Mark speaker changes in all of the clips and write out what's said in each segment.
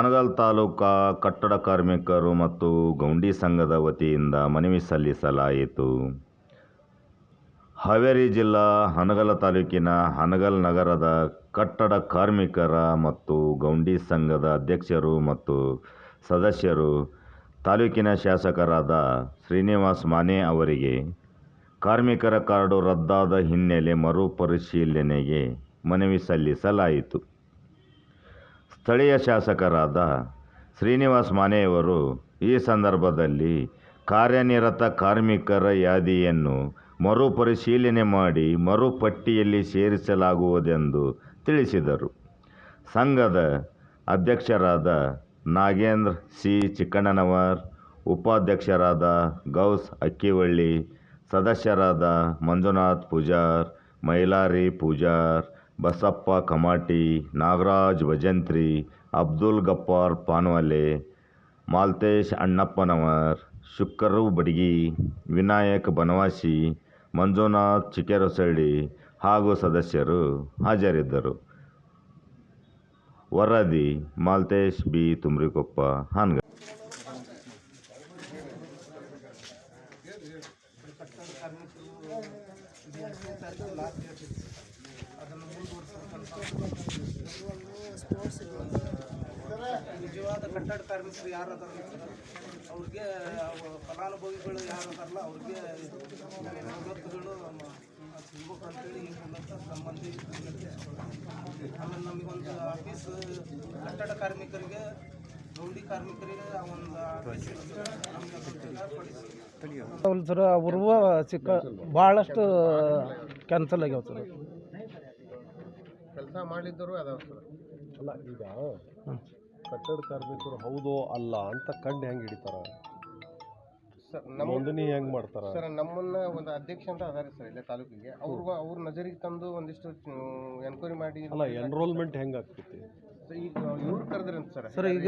Speaker 1: ಹಾನಗಲ್ ತಾಲೂಕಾ ಕಟ್ಟಡ ಕಾರ್ಮಿಕರು ಮತ್ತು ಗೌಂಡಿ ಸಂಘದ ವತಿಯಿಂದ ಮನವಿ ಸಲ್ಲಿಸಲಾಯಿತು. ಹಾವೇರಿ ಜಿಲ್ಲಾ ಹಾನಗಲ ತಾಲೂಕಿನ ಹಾನಗಲ್ ನಗರದ ಕಟ್ಟಡ ಕಾರ್ಮಿಕರ ಮತ್ತು ಗೌಂಡಿ ಸಂಘದ ಅಧ್ಯಕ್ಷರು ಮತ್ತು ಸದಸ್ಯರು, ತಾಲೂಕಿನ ಶಾಸಕರಾದ ಶ್ರೀನಿವಾಸ್ ಮಾನೆ ಅವರಿಗೆ ಕಾರ್ಮಿಕರ ಕಾರ್ಡು ರದ್ದಾದ ಹಿನ್ನೆಲೆ ಮರುಪರಿಶೀಲನೆಗೆ ಮನವಿ ಸಲ್ಲಿಸಲಾಯಿತು. ಸ್ಥಳೀಯ ಶಾಸಕರಾದ ಶ್ರೀನಿವಾಸ್ ಮಾನೆಯವರು ಈ ಸಂದರ್ಭದಲ್ಲಿ ಕಾರ್ಯನಿರತ ಕಾರ್ಮಿಕರ ಯಾದಿಯನ್ನು ಮರುಪರಿಶೀಲನೆ ಮಾಡಿ ಮರುಪಟ್ಟಿಯಲ್ಲಿ ಸೇರಿಸಲಾಗುವುದೆಂದು ತಿಳಿಸಿದರು. ಸಂಘದ ಅಧ್ಯಕ್ಷರಾದ ನಾಗೇಂದ್ರ ಸಿ. ಚಿಕ್ಕಣ್ಣನವರ್, ಉಪಾಧ್ಯಕ್ಷರಾದ ಗೌಸ್ ಅಕ್ಕಿವಳ್ಳಿ, ಸದಸ್ಯರಾದ ಮಂಜುನಾಥ್ ಪೂಜಾರ್, ಮೈಲಾರಿ ಪೂಜಾರ್ ಬಸಪ್ಪ ಕಮಾಟಿ, ನಾಗರಾಜ್ ಭಜಂತ್ರಿ, ಅಬ್ದುಲ್ ಗಪ್ಪಾರ್ ಪಾನ್ವಾಲೆ, ಮಾಲ್ತೇಶ್ ಅಣ್ಣಪ್ಪನವರ್ ಶುಕ್ಕರು ಬಡಗಿ, ವಿನಾಯಕ್ ಬನವಾಸಿ, ಮಂಜುನಾಥ್ ಚಿಕೆರೊಸಳ್ಳಿ ಹಾಗೂ ಸದಸ್ಯರು ಹಾಜರಿದ್ದರು. ವರದಿ, ಮಾಲ್ತೇಶ್ ಬಿ. ತುಮ್ರಿಕೊಪ್ಪ ಹಾನ್ಗ
Speaker 2: ನಿಜವಾದ ಕಟ್ಟಡ ಕಾರ್ಮಿಕರು ಯಾರು ಅದಾರ ಅವ್ರಿಗೆ, ಅವು ಫಲಾನುಭವಿಗಳು ಯಾರು ಅದಾರಲ್ಲ, ಅವ್ರಿಗೆ ಸವಲತ್ತುಗಳು ಸಿಗ್ಬೇಕು ಅಂತೇಳಿ ಈ ಮೂಲಕ ಸಂಬಂಧಿ ಆಮೇಲೆ ನಮಗೊಂದು ಆಫೀಸ್, ಕಟ್ಟಡ ಕಾರ್ಮಿಕರಿಗೆ, ಗೌಡಿ ಕಾರ್ಮಿಕರಿಗೆ ಒಂದು
Speaker 3: ಸರ್ ಅವ್ರೂ ಸಿಕ್ಕ ಭಾಳಷ್ಟು ಕ್ಯಾನ್ಸಲ್ ಆಗ್ಯಾವ ಸರ್.
Speaker 4: ಕೆಲಸ ಮಾಡಲಿದ್ದವರು ಅದಾವೆ ಸರ್
Speaker 5: ಅಲ್ಲ ಈಗ ಕಟ್ಟಡ ಕಾರ್ಮಿಕರು ಹೌದೋ ಅಲ್ಲ ಅಂತ ಕಂಡು ಹೆಂಗೆ ಹಿಡಿತಾರ?
Speaker 4: ಸರ್ ನಮ್ಮ
Speaker 5: ನೋಂದಣಿ ಹೆಂಗ್ ಮಾಡ್ತಾರ?
Speaker 4: ಸರ್ ನಮ್ಮನ್ನ ಒಂದು ಅಧ್ಯಕ್ಷ ಅಂತ ಅದಾರೆ ಸರ್ ಇಲ್ಲೇ ತಾಲೂಕಿಗೆ. ಅವ್ರು ಅವ್ರ ನಜರಿಗೆ ತಂದು ಒಂದಿಷ್ಟು ಎನ್ಕ್ವೈರಿ ಮಾಡಿ
Speaker 5: ಅಲ್ಲ ಎನ್ರೋಲ್ಮೆಂಟ್ ಹೆಂಗ್ ಆಗ್ತೈತಿ?
Speaker 4: ಸೊ ಈಗ ಇವ್ರು ಕರೆದ್ರಂತ ಸರ್
Speaker 3: ಸರ್, ಈಗ,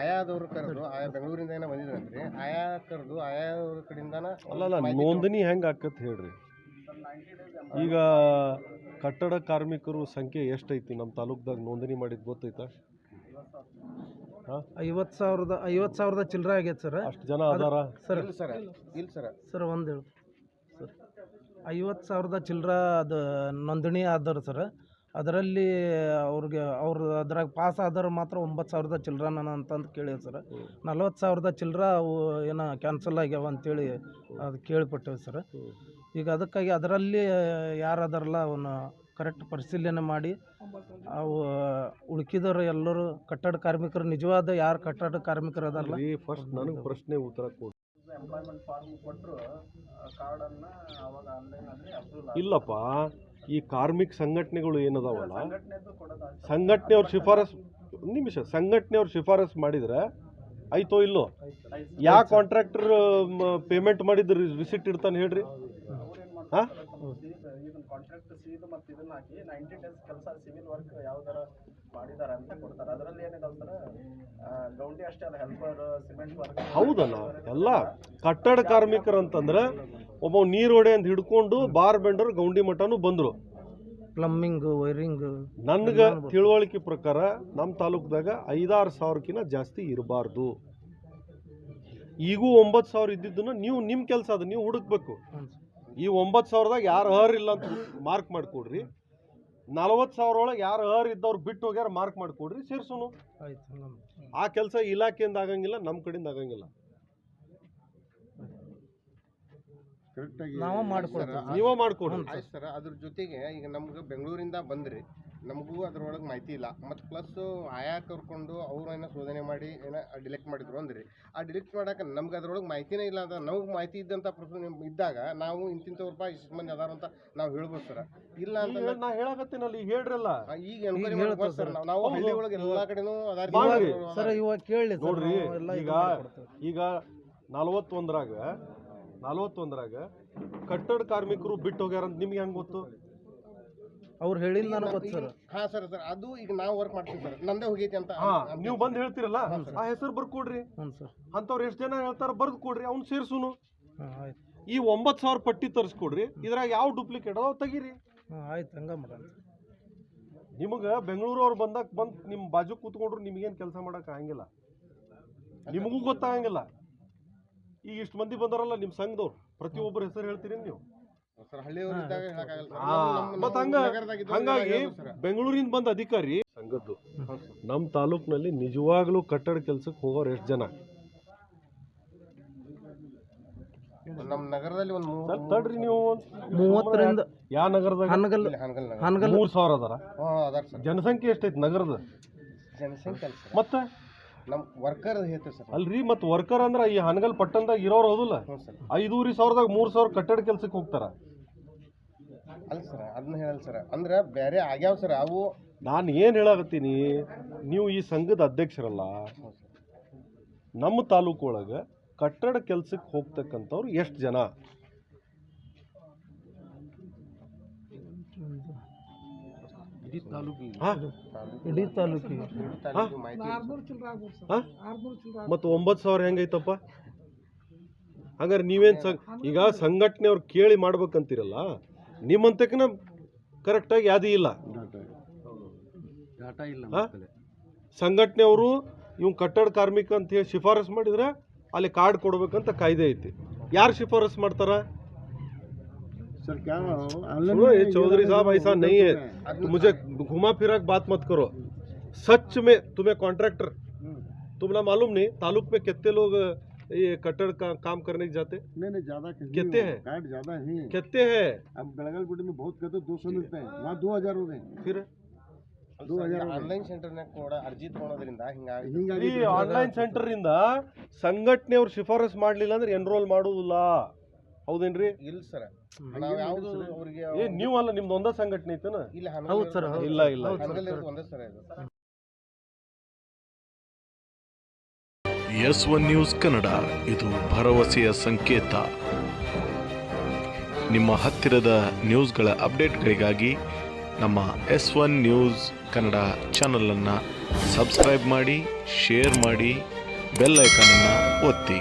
Speaker 4: ಆಯಾದವ್ರು ಕರೆದು ಆಯಾ ಬೆಂಗಳೂರಿಂದ ಏನೋ ಬಂದಿದ್ರಂತ್ರಿ. ಆಯಾ ಕರೆದು ಆಯಾದವ್ರ ಕಡೆಯಿಂದನ
Speaker 5: ಅಲ್ಲ ಅಲ್ಲ ನೋಂದಣಿ ಹೆಂಗ್ ಆಕತ್ ಹೇಳ್ರಿ. ಈಗ ಕಟ್ಟಡ ಕಾರ್ಮಿಕರು ಸಂಖ್ಯೆ ಎಷ್ಟೈತಿ? ನಮ್ಮ ತಾಲೂಕ್ದಾಗ ನೋಂದಣಿ ಮಾಡಿದ್ದು ಗೊತ್ತೈತಾ? ಹಾ?
Speaker 3: ಐವತ್ತು ಸಾವಿರದ ಐವತ್ತು ಸಾವಿರದ ಚಿಲ್ಲರೆ ಆಗೈತೆ ಸರ್.
Speaker 5: ಅಷ್ಟು ಜನ ಅದಾರ?
Speaker 3: ಸರ್.
Speaker 4: ಇಲ್ಲ ಸರ್ ಇಲ್ಲ ಸರ್.
Speaker 3: ಸರ್ ಒಂದು ಹೇಳಿ. ಸರ್ ಐವತ್ತು ಸಾವಿರದ ಚಿಲ್ಲರೆ ಅದು ನೋಂದಣಿ ಆದರು ಸರ್. ಅದರಲ್ಲಿ ಅವ್ರಿಗೆ ಅವ್ರ ಅದ್ರಾಗ ಪಾಸ್ ಆದರೆ ಮಾತ್ರ ಒಂಬತ್ತು ಸಾವಿರದ ಚಿಲ್ಡ್ರನ ಅಂತಂದು ಕೇಳಿ ಸರ್. ನಲ್ವತ್ತು ಸಾವಿರದ ಚಿಲ್ಲರೆ ಅವು ಏನೋ ಕ್ಯಾನ್ಸಲ್ ಆಗ್ಯಾವ ಅಂತೇಳಿ ಅದು ಕೇಳಿಪಟ್ಟೇವೆ ಸರ್. ಈಗ ಅದಕ್ಕಾಗಿ ಅದರಲ್ಲಿ ಯಾರು ಅದಾರಲ್ಲ ಅವನ್ನ ಕರೆಕ್ಟ್ ಪರಿಶೀಲನೆ ಮಾಡಿ ಅವು ಉಳ್ಕಿದವರು ಎಲ್ಲರೂ ಕಟ್ಟಡ ಕಾರ್ಮಿಕರು ನಿಜವಾದ ಯಾರು ಕಟ್ಟಡ ಕಾರ್ಮಿಕರು ಅದಾರಲ್ಲ?
Speaker 5: ಫಸ್ಟ್ ನನಗೆ ಪ್ರಶ್ನೆ ಉತ್ತರ ಕೊಡಿ.
Speaker 2: ಎಂಪ್ಲಾಯ್ಮೆಂಟ್ ಫಾರ್ಮ್ ಕೊಟ್ಟರು ಕಾರ್ಡನ್ನು ಅವಾಗ ಆನ್ಲೈನಲ್ಲಿ ಅಪ್ರೂವಲ್
Speaker 5: ಇಲ್ಲಪ್ಪ ಈ ಕಾರ್ಮಿಕ ಸಂಘಟನೆಗಳು ಏನದಾವಲ್ಲ?
Speaker 2: ಸಂಘಟನೆದು ಕೊಡೋದು
Speaker 5: ಸಂಘಟನೆಯವ್ರ ಶಿಫಾರಸ್ ಒಂದ್ ನಿಮಿಷ ಸಂಘಟನೆಯವ್ರ ಶಿಫಾರಸ್ ಮಾಡಿದ್ರೆ ಆಯ್ತೋ ಇಲ್ಲೋ? ಯಾವ ಕಾಂಟ್ರಾಕ್ಟರ್ ಪೇಮೆಂಟ್ ಮಾಡಿದ್ರೆ ರಿಸಿಟ್ ಇಡ್ತಾನೆ ಹೇಳ್ರಿ. ಹಾ?
Speaker 2: ಇದನ್ನ ಕಾಂಟ್ರಾಕ್ಟ್ ಸೀದು ಮತ್ತು ಇದನ್ನ ಹಾಕಿ ನೈಂಟಿ ಡೇಸ್ ಕೆಲಸ ಸಿವಿಲ್ ವರ್ಕ್ ಯಾವ್ದಾರ ಮಾಡಿದಾರ ಅಂತ ಕೊಡ್ತಾರೆ. ಅದರಲ್ಲಿ ಏನಿದಾವೆ ಗೌಂಡಿ ಅಷ್ಟೇ ಅಲ್ಲ ಸಿಮೆಂಟ್ ವರ್ಕ್
Speaker 5: ಹೌದಲ್ಲ ಎಲ್ಲ ಕಟ್ಟಡ ಕಾರ್ಮಿಕರು ಅಂತಂದ್ರೆ ಒಬ್ಬ ನೀರ್ ಹೊಡೆ ಅಂತ ಹಿಡ್ಕೊಂಡು ಬಾರ್ ಬೆಂಡರ್ ಗೌಂಡಿ ಮಠನು ಬಂದ್ರು.
Speaker 3: ಪ್ಲಮ್ಮಿಂಗ್ ವೈರಿಂಗ್
Speaker 5: ನನ್ಗ ತಿಳುವಳಿಕೆ ಪ್ರಕಾರ ನಮ್ಮ ತಾಲೂಕದಾಗ ಐದಾರು ಸಾವಿರಕ್ಕಿಂತ ಜಾಸ್ತಿ ಇರಬಾರ್ದು. ಈಗೂ ಒಂಬತ್ತು ಸಾವಿರ ಇದ್ದಿದ್ದನ್ನ ನೀವು ನಿಮ್ಮ ಕೆಲಸ ಅದು ನೀವು ಹುಡುಕ್ಬೇಕು. ಈ ಒಂಬತ್ತು ಸಾವಿರದಾಗ ಯಾರು ಅರ್ ಇಲ್ಲ ಅಂತ ಮಾರ್ಕ್ ಮಾಡಿಕೊಡ್ರಿ. ನಲವತ್ತು ಸಾವಿರ ಒಳಗೆ ಯಾರು ಅರ್ ಇದ್ದವ್ರು ಬಿಟ್ಟು ಹೋಗ್ಯಾರ ಮಾರ್ಕ್ ಮಾಡಿಕೊಡ್ರಿ ಸೇರ್ಸೋನು.
Speaker 3: ಆಯ್ತು
Speaker 5: ಆ ಕೆಲಸ ಇಲಾಖೆಯಿಂದ ಆಗಂಗಿಲ್ಲ ನಮ್ಮ ಕಡೆಯಿಂದ ಆಗಂಗಿಲ್ಲ.
Speaker 3: ನೀವೇ
Speaker 5: ಮಾಡ್ಕೊಡ್ರಿ.
Speaker 4: ಸರ್ ಅದ್ರ ಜೊತೆಗೆ ಈಗ ನಮ್ಗೆ ಬೆಂಗಳೂರಿಂದ ಬಂದ್ರಿ. ನಮಗೂ ಅದ್ರೊಳಗೆ ಮಾಹಿತಿ ಇಲ್ಲ. ಮತ್ತು ಪ್ಲಸ್ಸು ಆಯಾ ಕರ್ಕೊಂಡು ಅವ್ರೇನೋ ಶೋಧನೆ ಮಾಡಿ ಏನೋ ಡಿಲೆಕ್ಟ್ ಮಾಡಿದ್ರು ಅಂದ್ರಿ. ಆ ಡಿಲೆಕ್ಟ್ ಮಾಡೋಕೆ ನಮ್ಗೆ ಅದ್ರೊಳಗೆ ಮಾಹಿತಿನೇ ಇಲ್ಲ ಅಂತ ನಮ್ಗೆ ಮಾಹಿತಿ ಇದ್ದಂಥ ಪ್ರಶ್ನೆ ಇದ್ದಾಗ ನಾವು ಇಂತಿಂಥವ್ರಪ್ಪ ಇಷ್ಟು ಮಂದಿ ಅದಾರ ಅಂತ ನಾವು ಹೇಳ್ಬೋದು ಸರ್. ಇಲ್ಲ ಅಂತ
Speaker 5: ಈಗ ನಾ ಹೇಳಕತ್ತೀನಲ್ಲ ಈಗ ಹೇಳ್ರಲ್ಲ?
Speaker 4: ಈಗ ಎನ್ಕ್ವೈರಿ ಮಾಡ್ಬೋದು ಸರ್. ನಾವು. ನಾವು ಹಳ್ಳಿ ಒಳಗೆ ಎಲ್ಲ ಕಡೆನೂ ಅದಾರ
Speaker 3: ಸರ್ ಇವಾಗ ಕೇಳಿ ಸರ್.
Speaker 5: ನೋಡ್ರಿ ಈಗ. ಈಗ ನಲವತ್ತೊಂದರಾಗ ನಲವತ್ತೊಂದರಾಗ ಕಟ್ಟಡ ಕಾರ್ಮಿಕರು ಬಿಟ್ಟು ಹೋಗ್ಯಾರ ಅಂತ ನಿಮ್ಗೆ ಹೆಂಗ್ ಗೊತ್ತು?
Speaker 3: ಅವ್ರು ಹೇಳಿದ ನನಗೆ ಗೊತ್ತು ಸರ್.
Speaker 4: ಹಾ ಸರ್ ಸರ್ ಅದು ಈಗ ನಾವು ವರ್ಕ್ ಮಾಡ್ತೀವಿ ಸರ್. ನಂದೇ ಹೋಗೈತಿ ಅಂತ
Speaker 5: ಹಾ ನೀವು ಬಂದು ಹೇಳ್ತೀರಲ್ಲ? ಆ ಹೆಸರು ಬರ್ಕೊಡ್ರಿ
Speaker 3: ಹ್ಞೂ ಸರ್.
Speaker 5: ಅಂತವ್ರು ಎಷ್ಟು ಜನ ಹೇಳ್ತಾರ ಬರ್ದು ಕೊಡ್ರಿ ಅವ್ನು ಸೇರ್ಸುನು.
Speaker 3: ಹಾಂ ಆಯ್ತು.
Speaker 5: ಈ ಒಂಬತ್ತು ಸಾವಿರ ಪಟ್ಟಿ ತರಿಸ್ಕೊಡ್ರಿ ಇದ್ರಾಗ ಯಾವ ಡೂಪ್ಲಿಕೇಟ್ ಅದಾವ ತೆಗೀರಿ.
Speaker 3: ಹಾಂ ಆಯ್ತು ಹಂಗೆ ಮಾಡೋಣ
Speaker 5: ನಿಮಗೆ ಬೆಂಗಳೂರು ಅವ್ರು ಬಂದಾಗ ಬಂದು ನಿಮ್ಮ ಬಾಜು ಕೂತ್ಕೊಂಡ್ರು ನಿಮಗೇನು ಕೆಲಸ ಮಾಡಕ್ಕೆ ಆಗಂಗಿಲ್ಲ. ನಿಮಗೂ ಗೊತ್ತಾಗಂಗಿಲ್ಲ. ಈಗ ಇಷ್ಟು ಮಂದಿ ಬಂದಾರಲ್ಲ ನಿಮ್ಮ ಸಂಘದವ್ರು ಪ್ರತಿಯೊಬ್ಬರ ಹೆಸರು ಹೇಳ್ತೀರಿ ನೀವು? ಮತ್ತ್ ಹಂಗ ಹಂಗಾಗಿ ಬೆಂಗಳೂರಿಂದ ಬಂದ ಅಧಿಕಾರಿ ಸಂಘದ್ದು ನಮ್ಮ ತಾಲೂಕ್ನಲ್ಲಿ ನಿಜವಾಗ್ಲೂ ಕಟ್ಟಡ ಕೆಲ್ಸಕ್ಕೆ ಹೋಗೋರು ಎಷ್ಟು ಜನ?
Speaker 4: ನಮ್ಮ ನಗರದಲ್ಲಿ ಒಂದು
Speaker 5: ತಡ್ರಿ ನೀವು
Speaker 3: ಮೂವತ್ತರಿಂದ
Speaker 5: ಯಾವ ನಗರದಾಗ?
Speaker 3: ಹನಗಲ್
Speaker 4: ಹಾನಗಲ್
Speaker 5: ಮೂರ್ ಸಾವಿರ ಅದಾರ? ಜನಸಂಖ್ಯೆ ಎಷ್ಟೈತಿ ನಗರದ?
Speaker 4: ಜನಸಂಖ್ಯೆ ಸರ್.
Speaker 5: ಮತ್ತೆ?
Speaker 4: ನಮ್ಮ ವರ್ಕರ್ ಹೇಳ್ತೀವಿ ಸರ್.
Speaker 5: ಅಲ್ರಿ ಮತ್ ವರ್ಕರ್ ಅಂದ್ರ ಈ ಹನಗಲ್ ಪಟ್ಟಣದಾಗ ಇರೋರು ಹೌದಲ್ಲ?
Speaker 4: ಹ್ಞೂ ಸರ್.
Speaker 5: ಐದೂರಿ ಸಾವಿರದಾಗ ಮೂರ್ ಸಾವಿರ ಕಟ್ಟಡ ಕೆಲ್ಸಕ್ಕೆ ಹೋಗ್ತಾರ.
Speaker 4: ಅಲ್ಲ ಸರ್ ಅದನ್ನ ಹೇಳಲ್ಲ ಸರ್. ಅಂದ್ರೆ ಬೇರೆ ಆಗ್ಯಾವ ಸರ್ ಅವು.
Speaker 5: ನಾನು ಏನು ಹೇಳಾಕತ್ತೀನಿ ನೀವು ಈ ಸಂಘದ ಅಧ್ಯಕ್ಷರಲ್ಲ. ನಮ್ಮ ತಾಲೂಕು ಒಳಗೆ ಕಟ್ಟಡ ಕೆಲ್ಸಕ್ಕೆ ಹೋಗ್ತಕ್ಕಂಥವ್ರು ಎಷ್ಟು ಜನ?
Speaker 3: ಇಡೀ ತಾಲೂಕಿಗೆ?
Speaker 5: ಮತ್ತು ಒಂಬತ್ತು ಸಾವಿರ ಹೆಂಗೈತಪ್ಪ? ಹಂಗಾರೆ ನೀವೇನು ಸಂಘ ಈಗ ಸಂಘಟನೆಯವ್ರು ಕೇಳಿ ಮಾಡ್ಬೇಕಂತೀರಲ್ಲ? ನಿಮ್ಮಂತಕ್ಕಿನ ಕರೆಕ್ಟಾಗಿ ಯಾದಿ ಇಲ್ಲ. ಸಂಘಟನೆ ಅವರು ಇವ್ ಕಟ್ಟಡ ಕಾರ್ಮಿಕ ಅಂತ ಹೇಳಿ ಶಿಫಾರಸ್ ಮಾಡಿದ್ರೆ ಅಲ್ಲಿ ಕಾರ್ಡ್ ಕೊಡ್ಬೇಕಂತ ಕಾಯ್ದೆ ಐತಿ. ಯಾರು ಶಿಫಾರಸ್ ಮಾಡ್ತಾರ?
Speaker 6: सर क्या
Speaker 5: सुनो ये चौधरी साहब ऐसा नहीं है तो मुझे घुमा फिरा के बात मत करो सच में तुम्हें कॉन्ट्रैक्टर तुमने मालूम नहीं तालुक में कितने लोग ये कट्टर का काम करने के जाते
Speaker 6: नहीं नहीं ज्यादा कहीं
Speaker 5: कितने
Speaker 6: हो,
Speaker 5: हैं?
Speaker 6: कार्ड ज्यादा ही है
Speaker 5: कितने हैं
Speaker 6: अब बेड़गलपुटी में बहुत कहते दो सौ मिलते हैं वहाँ दो हजार हो गए
Speaker 5: फिर
Speaker 6: दो हजार हो गए
Speaker 4: ಆನ್ಲೈನ್ ಸೆಂಟರ್ನಾಗ ಕೂಡ ಅರ್ಜಿ ತೊಗೊಳೋದ್ರಿಂದ ಹಿಂಗಾಗಿ
Speaker 6: ಹಿಂಗಾಗಿ
Speaker 5: ಈ ಆನ್ಲೈನ್ ಸೆಂಟರ್ ಇಂದ ಸಂಘಟನೆಯವ್ರು ಶಿಫಾರಸ್ ಮಾಡ್ಲಿಲ್ಲ ಅಂದ್ರೆ ಎನ್ರೋಲ್ ಮಾಡುವುದಿಲ್ಲ ಹೌದೇನ್ರಿ?
Speaker 4: ಇಲ್ಲ ಸರ್. ನಾವು ಯಾವುದು ಅವರಿಗೆ
Speaker 5: ಏ ನೀವಲ್ಲ ನಿಮ್ದು ಒಂದ ಸಂಘಟನೆ ಐತನ
Speaker 4: ಇಲ್ಲಿ
Speaker 3: ಹೌದು ಸರ್
Speaker 5: ಇಲ್ಲ ಇಲ್ಲ
Speaker 4: ಒಂದೇ ಸರ್ ಇದು.
Speaker 7: ಎಸ್ ಒನ್ ನ್ಯೂಸ್ ಕನ್ನಡ ಇದು ಭರವಸೆಯ ಸಂಕೇತ. ನಿಮ್ಮ ಹತ್ತಿರದ ನ್ಯೂಸ್ಗಳ ಅಪ್ಡೇಟ್ಗಳಿಗಾಗಿ ನಮ್ಮ ಎಸ್ ಒನ್ ನ್ಯೂಸ್ ಕನ್ನಡ ಚಾನಲನ್ನು ಸಬ್ಸ್ಕ್ರೈಬ್ ಮಾಡಿ ಶೇರ್ ಮಾಡಿ ಬೆಲ್ ಐಕನನ್ನು ಒತ್ತಿ.